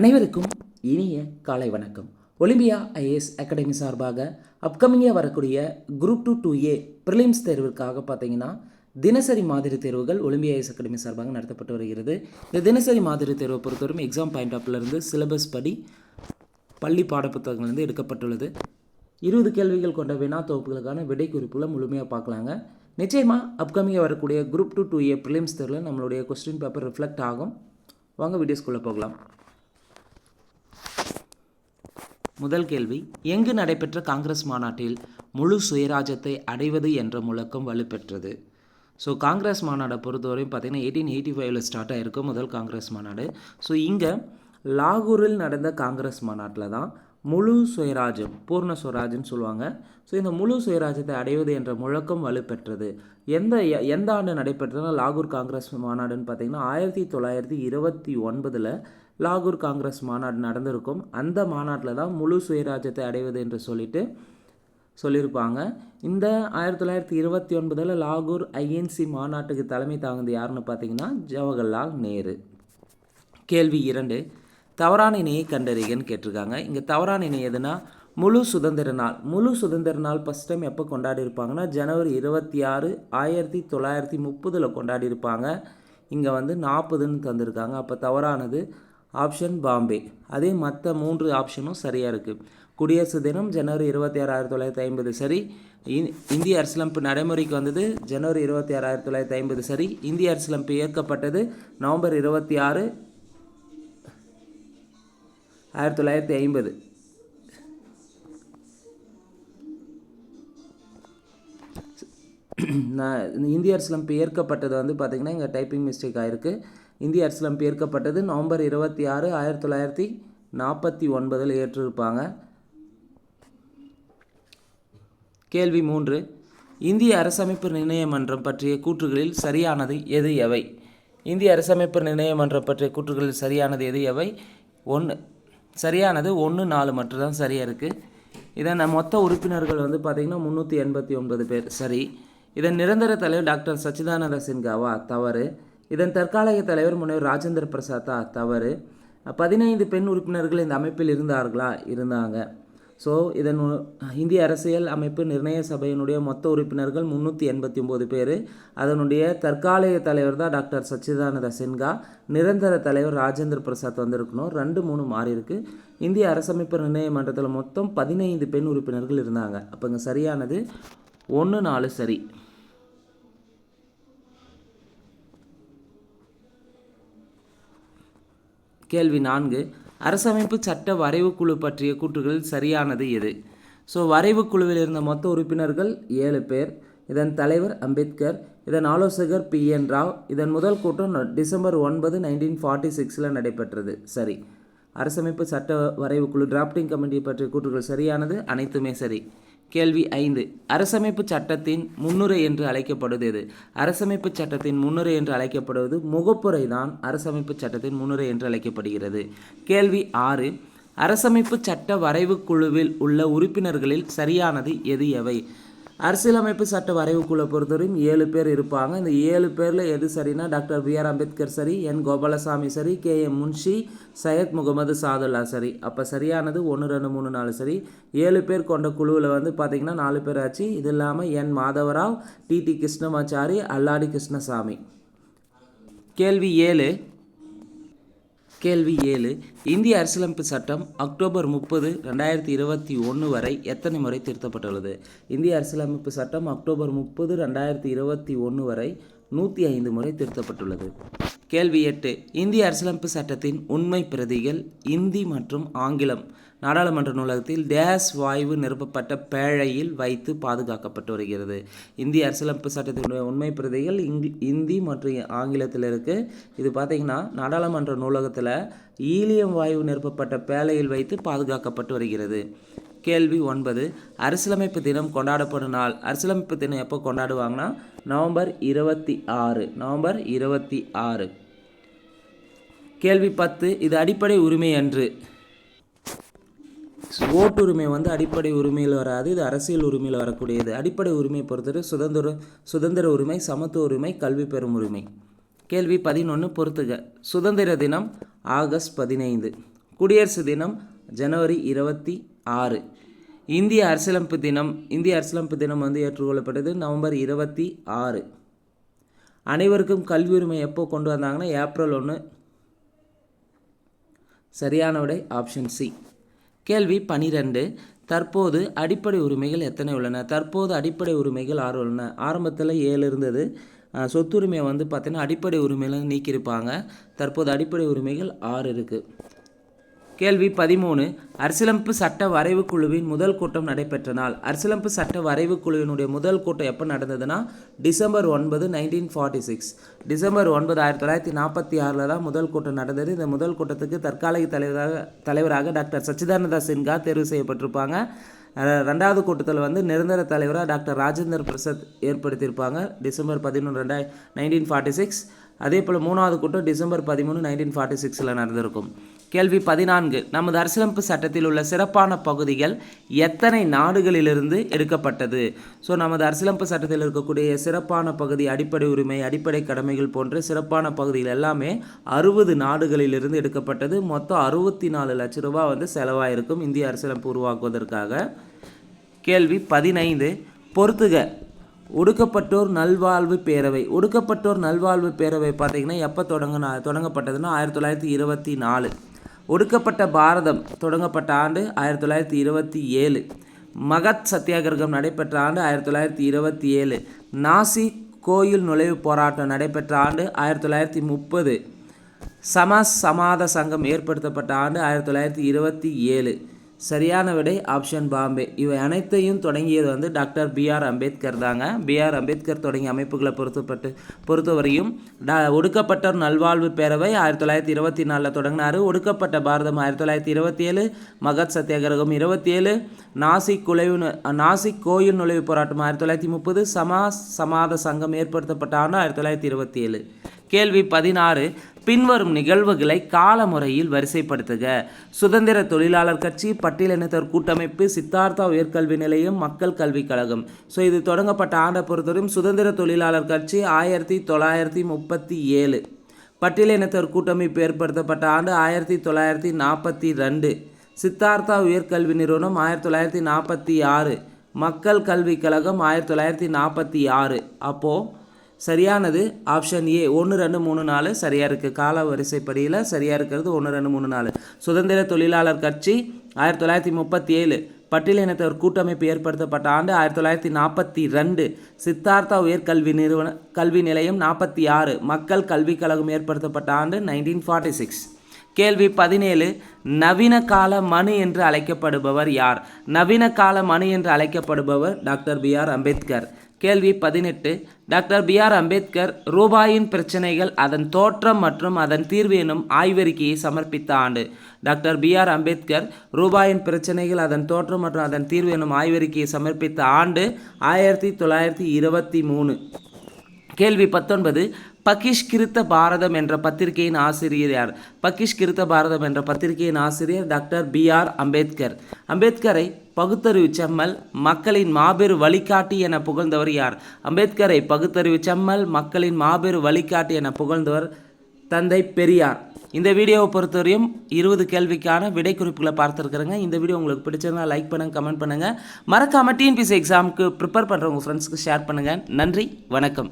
அனைவருக்கும் இனிய காலை வணக்கம். ஒலிம்பியா ஐஏஎஸ் அகாடமி சார்பாக அப்கமிங்காக வரக்கூடிய group two two A prelims தேர்விற்காக பார்த்தீங்கன்னா தினசரி மாதிரி தேர்வுகள் ஒலிம்பியா ஐஎஸ் அகாடமி சார்பாக நடத்தப்பட்டு வருகிறது. இந்த தினசரி மாதிரி தேர்வை பொறுத்தவரைக்கும் எக்ஸாம் பாயிண்ட் ஆஃப்லேருந்து சிலபஸ் படி பள்ளி பாடப்புத்தகங்கள்லேருந்து எடுக்கப்பட்டுள்ளது. இருபது கேள்விகள் கொண்ட வினா தொகுப்புகளுக்கான விடை குறிப்புகளை முழுமையாக பார்க்கலாங்க நிச்சயமாக அப்கமிங்காக வரக்கூடிய group two two A prelims தேர்வில் நம்மளுடைய கொஸ்டின் பேப்பர் ரிஃப்ளெக்ட் ஆகும். வாங்க வீடியோஸ்குள்ளே போகலாம். முதல் கேள்வி எங்கு நடைபெற்ற காங்கிரஸ் மாநாட்டில் முழு சுயராஜ்யத்தை அடைவது என்ற முழக்கம் வலுப்பெற்றது? ஸோ காங்கிரஸ் மாநாடை பொறுத்தவரையும் பார்த்தீங்கன்னா எயிட்டீன் எயிட்டி ஃபைவ்ல ஸ்டார்ட் ஆகிருக்கும் முதல் காங்கிரஸ் மாநாடு. ஸோ இங்கே லாகூரில் நடந்த காங்கிரஸ் மாநாட்டில் தான் முழு சுயராஜ்யம் பூர்ண சுயராஜ்யம்னு சொல்லுவாங்க. ஸோ இந்த முழு சுயராஜ்யத்தை அடைவது என்ற முழக்கம் வலுப்பெற்றது. எந்த எந்த ஆண்டு நடைபெற்றதுன்னா லாகூர் காங்கிரஸ் மாநாடுன்னு பார்த்தீங்கன்னா ஆயிரத்தி தொள்ளாயிரத்தி இருபத்தி ஒன்பதில் லாகூர் காங்கிரஸ் மாநாடு நடந்திருக்கும். அந்த மாநாட்டில் தான் முழு சுயராஜ்யத்தை அடைவது என்று சொல்லிட்டு சொல்லியிருப்பாங்க. இந்த ஆயிரத்தி தொள்ளாயிரத்தி இருபத்தி ஒன்பதில் லாகூர் ஐஎன்சி மாநாட்டுக்கு தலைமை தாங்குது யாருன்னு பார்த்தீங்கன்னா ஜவஹர்லால் நேரு. கேள்வி இரண்டு தவறான இணையை கண்டறிகன்னு கேட்டிருக்காங்க. இங்கே தவறான இணை எதுனா முழு சுதந்திர நாள். முழு சுதந்திர நாள் ஃபஸ்ட் டைம் எப்போ கொண்டாடி இருப்பாங்கன்னா ஜனவரி இருபத்தி ஆறு ஆயிரத்தி தொள்ளாயிரத்தி முப்பதில் கொண்டாடி இருப்பாங்க இங்கே வந்து நாற்பதுன்னு தந்திருக்காங்க. அப்போ தவறானது ஆப்ஷன் பாம்பே. அதே மற்ற மூன்று ஆப்ஷனும் சரியாக இருக்குது குடியரசு தினம் ஜனவரி இருபத்தி ஆறு ஆயிரத்தி தொள்ளாயிரத்தி ஐம்பது சரி. இந்திய அரசியலமைப்பு நடைமுறைக்கு வந்தது ஜனவரி இருபத்தி ஆறு ஆயிரத்தி தொள்ளாயிரத்தி ஐம்பது சரி. இந்திய அரசியலமைப்பு இயக்கப்பட்டது நவம்பர் இருபத்தி ஆறு ஆயிரத்தி தொள்ளாயிரத்தி ஐம்பது. நான் இந்த இந்திய அரசியலமைப்பு ஏற்கப்பட்டது வந்து பார்த்திங்கன்னா இங்கே டைப்பிங் மிஸ்டேக் ஆகிருக்கு இந்திய அரசியலமைப்பு ஏற்கப்பட்டது நவம்பர் இருபத்தி ஆறு ஆயிரத்தி தொள்ளாயிரத்தி நாற்பத்தி ஒன்பதில் ஏற்றிருப்பாங்க. கேள்வி மூன்று. இந்திய அரசமைப்பு நிர்ணய மன்றம் பற்றிய கூற்றுகளில் சரியானது எது எவை? இந்திய அரசமைப்பு நிர்ணய மன்றம் பற்றிய கூற்றுகளில் சரியானது எது எவை? ஒன்று சரியானது ஒன்று நாலு மட்டும்தான் சரியாக இருக்குது இதன் மொத்த உறுப்பினர்கள் வந்து பார்த்திங்கன்னா முந்நூற்றி எண்பத்தி ஒன்பது பேர். சரி இதன் நிரந்தர தலைவர் டாக்டர் சச்சிதானந்த சின்காவா தவறு. இதன் தற்காலிக தலைவர் முனைவர் ராஜேந்திர பிரசாத்தா தவறு. பதினைந்து பெண் உறுப்பினர்கள் இந்த அமைப்பில் இருந்தார்களா? இருந்தாங்க. ஸோ இதன் இந்திய அரசியல் அமைப்பு நிர்ணய சபையினுடைய மொத்த உறுப்பினர்கள் முந்நூற்றி எண்பத்தி ஒம்பது பேர். அதனுடைய தற்காலிக தலைவர் தான் டாக்டர் சச்சிதானந்த சின்ஹா. நிரந்தர தலைவர் ராஜேந்திர பிரசாத் வந்திருக்கணும். ரெண்டு மூணு மாறி இருக்கு. இந்திய அரசமைப்பு நிர்ணய மன்றத்தில் மொத்தம் பதினைந்து பெண் உறுப்பினர்கள் இருந்தாங்க. அப்போ இங்கே சரியானது? ஒன்று நாலு சரி. கேள்வி நான்கு. அரசமைப்பு சட்ட வரைவு குழு பற்றிய கூற்றுகள் சரியானது எது? ஸோ வரைவு குழுவில் இருந்த மொத்த உறுப்பினர்கள் ஏழு பேர். இதன் தலைவர் அம்பேத்கர் இதன் ஆலோசகர் பி என் ராவ் இதன் முதல் கூட்டம் டிசம்பர் ஒன்பது நைன்டீன் ஃபார்ட்டி சிக்ஸில் நடைபெற்றது. சரி. அரசமைப்பு சட்ட வரைவு குழு டிராப்டிங் கமிட்டி பற்றிய கூற்றுகள் சரியானது? அனைத்துமே சரி. கேள்வி ஐந்து. அரசமைப்பு சட்டத்தின் முன்னுரை என்று அழைக்கப்படுவது எது? அரசமைப்பு சட்டத்தின் முன்னுரை என்று அழைக்கப்படுவது முகப்புரை தான் அரசமைப்பு சட்டத்தின் முன்னுரை என்று அழைக்கப்படுகிறது. கேள்வி ஆறு. அரசமைப்பு சட்ட வரைவு குழுவில் உள்ள உறுப்பினர்களில் சரியானது எது எவை? அரசியலமைப்பு சட்ட வரைவுக்குள்ளே பொறுத்தவரையும் ஏழு பேர் இருப்பாங்க. இந்த ஏழு பேரில் எது சரினா டாக்டர் பி ஆர் அம்பேத்கர் சரி என் கோபாலசாமி சரி கே எம் முன்ஷி சையத் முகமது சாதுல்லா சரி. அப்போ சரியானது ஒன்று ரெண்டு மூணு நாலு சரி. ஏழு பேர் கொண்ட குழுவில் வந்து பார்த்திங்கன்னா நாலு பேர் ஆச்சு. இது இல்லாமல் என் மாதவராவ் டிடி கிருஷ்ணமாச்சாரி அல்லாடி கிருஷ்ணசாமி. கேள்வி ஏழு. கேள்வி ஏழு. இந்திய அரசியலமைப்பு சட்டம் அக்டோபர் முப்பது ரெண்டாயிரத்தி இருபத்தி ஒன்று வரை எத்தனை முறை திருத்தப்பட்டுள்ளது? இந்திய அரசியலமைப்பு சட்டம் அக்டோபர் முப்பது ரெண்டாயிரத்தி இருபத்தி ஒன்று வரை நூற்றி ஐந்து முறை திருத்தப்பட்டுள்ளது. கேள்வி எட்டு. இந்திய அரசியலமைப்பு சட்டத்தின் உண்மை பிரதிகள் இந்தி மற்றும் ஆங்கிலம். நாடாளுமன்ற நூலகத்தில் டேஸ் வாயு நிரப்பப்பட்ட பேழையில் வைத்து பாதுகாக்கப்பட்டு வருகிறது. இந்திய அரசியலமைப்பு சட்டத்தினுடைய உண்மை பிரதிகள் இங்கி இந்தி மற்றும் ஆங்கிலத்தில் இருக்குது இது பார்த்தீங்கன்னா நாடாளுமன்ற நூலகத்தில் ஈலியம் வாயு நிரப்பப்பட்ட பேழையில் வைத்து பாதுகாக்கப்பட்டு வருகிறது. கேள்வி ஒன்பது. அரசியலமைப்பு தினம் கொண்டாடப்படும் நாள். அரசியலமைப்பு தினம் எப்போ கொண்டாடுவாங்கன்னா? நவம்பர் இருபத்தி ஆறு. நவம்பர் இருபத்தி ஆறு. கேள்வி பத்து. இது அடிப்படை உரிமை அன்று. ஓட்டுரிமை வந்து அடிப்படை உரிமையில் வராது. இது அரசியல் உரிமையில் வரக்கூடியது. அடிப்படை உரிமையை பொறுத்தவரை சுதந்திர சுதந்திர உரிமை சமத்துவ உரிமை கல்வி பெறும் உரிமை. கேள்வி பதினொன்று பொறுத்துக. சுதந்திர தினம் ஆகஸ்ட் பதினைந்து. குடியரசு தினம் ஜனவரி இருபத்தி ஆறு. இந்திய அரசியலமைப்பு தினம் இந்திய அரசியலமைப்பு தினம் வந்து ஏற்றுக்கொள்ளப்பட்டது நவம்பர் இருபத்தி ஆறு. அனைவருக்கும் கல்வி உரிமை எப்போ கொண்டு வந்தாங்கன்னா ஏப்ரல் ஒன்று. சரியான விடை ஆப்ஷன் சி. கேள்வி பனிரெண்டு. தற்போது அடிப்படை உரிமைகள் எத்தனை உள்ளன? தற்போது அடிப்படை உரிமைகள் ஆறு உள்ளன. ஆரம்பத்தில் ஏழு இருந்தது. சொத்துரிமையை வந்து பார்த்திங்கன்னா அடிப்படை உரிமையில நீக்கியிருப்பாங்க. தற்போது அடிப்படை உரிமைகள் ஆறு இருக்குது கேள்வி பதிமூணு. அரசியலமைப்பு சட்ட வரைவு குழுவின் முதல் கூட்டம் நடைபெற்ற நாள் அரசியலமைப்பு சட்ட வரைவு குழுவினுடைய முதல் கூட்டம் எப்போ நடந்ததுன்னா டிசம்பர் ஒன்பது நைன்டீன் ஃபார்ட்டி சிக்ஸ் டிசம்பர் ஒன்பது ஆயிரத்தி தொள்ளாயிரத்தி நாற்பத்தி ஆறில் தான் முதல் கூட்டம் நடந்தது. இந்த முதல் கூட்டத்துக்கு தற்காலிக தலைவராக தலைவராக டாக்டர் சச்சிதானந்தா சின்ஹா தேர்வு செய்யப்பட்டிருப்பாங்க. ரெண்டாவது கூட்டத்தில் வந்து நிரந்தர தலைவராக டாக்டர் ராஜேந்தர் பிரசாத் ஏற்படுத்தியிருப்பாங்க. டிசம்பர் பதினொன்று ரெண்டாய் நைன்டீன் ஃபார்ட்டி சிக்ஸ் அதே போல் மூணாவது கூட்டம் டிசம்பர் பதிமூணு நைன்டீன் ஃபார்ட்டி சிக்ஸில் நடந்திருக்கும். கேள்வி பதினான்கு. நமது அரசியலமைப்பு சட்டத்தில் உள்ள சிறப்பான பகுதிகள் எத்தனை நாடுகளிலிருந்து எடுக்கப்பட்டது? ஸோ நமது அரசியலமைப்பு சட்டத்தில் இருக்கக்கூடிய சிறப்பான பகுதி அடிப்படை உரிமை அடிப்படை கடமைகள் போன்ற சிறப்பான பகுதிகள் எல்லாமே அறுபது நாடுகளிலிருந்து எடுக்கப்பட்டது. மொத்தம் அறுபத்தி நாலு லட்ச ரூபாய் வந்து செலவாயிருக்கும் இந்திய அரசியலமைப்பு உருவாக்குவதற்காக. கேள்வி பதினைந்து. பொறுத்துக. ஒடுக்கப்பட்டோர் நல்வாழ்வு பேரவை. ஒடுக்கப்பட்டோர் நல்வாழ்வு பேரவை பார்த்திங்கன்னா எப்போ தொடங்கின தொடங்கப்பட்டதுன்னா ஆயிரத்தி தொள்ளாயிரத்தி இருபத்தி நாலு. ஒடுக்கப்பட்ட பாரதம் தொடங்கப்பட்ட ஆண்டு ஆயிரத்தி தொள்ளாயிரத்தி இருபத்தி ஏழு. மகத் சத்தியாகிரகம் நடைபெற்ற ஆண்டு ஆயிரத்தி தொள்ளாயிரத்தி இருபத்தி ஏழு. நாசி கோயில் நுழைவுப் போராட்டம் நடைபெற்ற ஆண்டு ஆயிரத்தி தொள்ளாயிரத்தி முப்பது. சம சமாத சங்கம் ஏற்படுத்தப்பட்ட ஆண்டு ஆயிரத்தி தொள்ளாயிரத்தி இருபத்தி ஏழு. சரியான விடை ஆப்ஷன் பாம்பே. இவை அனைத்தையும் தொடங்கியது வந்து டாக்டர் பிஆர் அம்பேத்கர் தாங்க. பிஆர் அம்பேத்கர் தொடங்கிய அமைப்புகளை பொறுத்தப்பட்டு பொறுத்தவரையும் டா ஒடுக்கப்பட்டோர் நல்வாழ்வு பேரவை ஆயிரத்தி தொள்ளாயிரத்தி இருபத்தி நாலில் தொடங்கினார். ஒடுக்கப்பட்ட பாரதம் ஆயிரத்தி தொள்ளாயிரத்தி இருபத்தி ஏழு மகத் சத்தியாகிரகம் இருபத்தி ஏழு நாசிக் குலைவு நாசிக் கோயில் நுழைவு போராட்டம் ஆயிரத்தி தொள்ளாயிரத்தி முப்பது சமா சமாத சங்கம் ஏற்படுத்தப்பட்ட ஆண்டு ஆயிரத்தி தொள்ளாயிரத்தி இருபத்தி ஏழு கேள்வி பதினாறு பின்வரும் நிகழ்வுகளை கால முறையில் வரிசைப்படுத்துக. சுதந்திர தொழிலாளர் கட்சி பட்டியலினத்தர் கூட்டமைப்பு சித்தார்த்தா உயர்கல்வி நிலையம் மக்கள் கல்விக் கழகம். ஸோ இது தொடங்கப்பட்ட ஆண்டை பொறுத்தவரையும் சுதந்திர தொழிலாளர் கட்சி ஆயிரத்தி தொள்ளாயிரத்தி முப்பத்தி ஏழு. பட்டியலினத்தர் கூட்டமைப்பு ஏற்படுத்தப்பட்ட ஆண்டு ஆயிரத்தி தொள்ளாயிரத்தி நாற்பத்தி ரெண்டு. சித்தார்த்தா உயர்கல்வி நிறுவனம் ஆயிரத்தி தொள்ளாயிரத்தி நாற்பத்தி ஆறு. மக்கள் கல்விக் கழகம் ஆயிரத்தி தொள்ளாயிரத்தி நாற்பத்தி ஆறு. அப்போது சரியானது? ஆப்ஷன் ஏ ஒன்று ரெண்டு மூணு நாலு. சரியாக இருக்குது கால வரிசைப்படியில் சரியாக இருக்கிறது ஒன்று ரெண்டு மூணு நாலு. சுதந்திர தொழிலாளர் கட்சி ஆயிரத்தி தொள்ளாயிரத்தி முப்பத்தி ஏழு. பட்டியலினத்தவர் கூட்டமைப்பு ஏற்படுத்தப்பட்ட ஆண்டு ஆயிரத்தி தொள்ளாயிரத்தி நாற்பத்தி ரெண்டு. சித்தார்த்தா உயர்கல்வி நிறுவன கல்வி நிலையம் நாற்பத்தி ஆறு. மக்கள் கல்விக் கழகம் ஏற்படுத்தப்பட்ட ஆண்டு நைன்டீன் ஃபார்ட்டி சிக்ஸ் கேள்வி பதினேழு நவீன கால மனு என்று அழைக்கப்படுபவர் யார்? நவீன கால மனு என்று அழைக்கப்படுபவர் டாக்டர் பி ஆர் அம்பேத்கர். கேள்வி பதினெட்டு. டாக்டர் பி ஆர் அம்பேத்கர் ரூபாயின் பிரச்சனைகள் அதன் தோற்றம் மற்றும் அதன் தீர்வு எனும் ஆய்வறிக்கையை சமர்ப்பித்த ஆண்டு. டாக்டர் பி ஆர் அம்பேத்கர் ரூபாயின் பிரச்சனைகள் அதன் தோற்றம் மற்றும் அதன் தீர்வு எனும் ஆய்வறிக்கையை சமர்ப்பித்த ஆண்டு ஆயிரத்தி தொள்ளாயிரத்தி இருபத்தி மூணு. கேள்வி பத்தொன்பது. பகிஷ்கிருத்த பாரதம் என்ற பத்திரிகையின் ஆசிரியர் யார்? பகிஷ்கிருத்த பாரதம் என்ற பத்திரிகையின் ஆசிரியர் டாக்டர் பி ஆர் அம்பேத்கர். அம்பேத்கரை பகுத்தறிவு செம்மல் மக்களின் மாபெரு வழிகாட்டி என புகழ்ந்தவர் யார்? அம்பேத்கரை பகுத்தறிவு செம்மல் மக்களின் மாபெரு வழிகாட்டி என புகழ்ந்தவர் தந்தை பெரியார். இந்த வீடியோவை பொறுத்தவரையும் இருபது கேள்விக்கான விடை குறிப்புகளை பார்த்துருக்குறேங்க. இந்த வீடியோ உங்களுக்கு பிடிச்சிருந்தா லைக் பண்ணுங்கள் கமெண்ட் பண்ணுங்கள் மறக்காமல் டிஎன்பிசி எக்ஸாமுக்கு ப்ரிப்பேர் பண்ணுற உங்கள் ஃப்ரெண்ட்ஸ்க்கு ஷேர் பண்ணுங்கள் நன்றி வணக்கம்.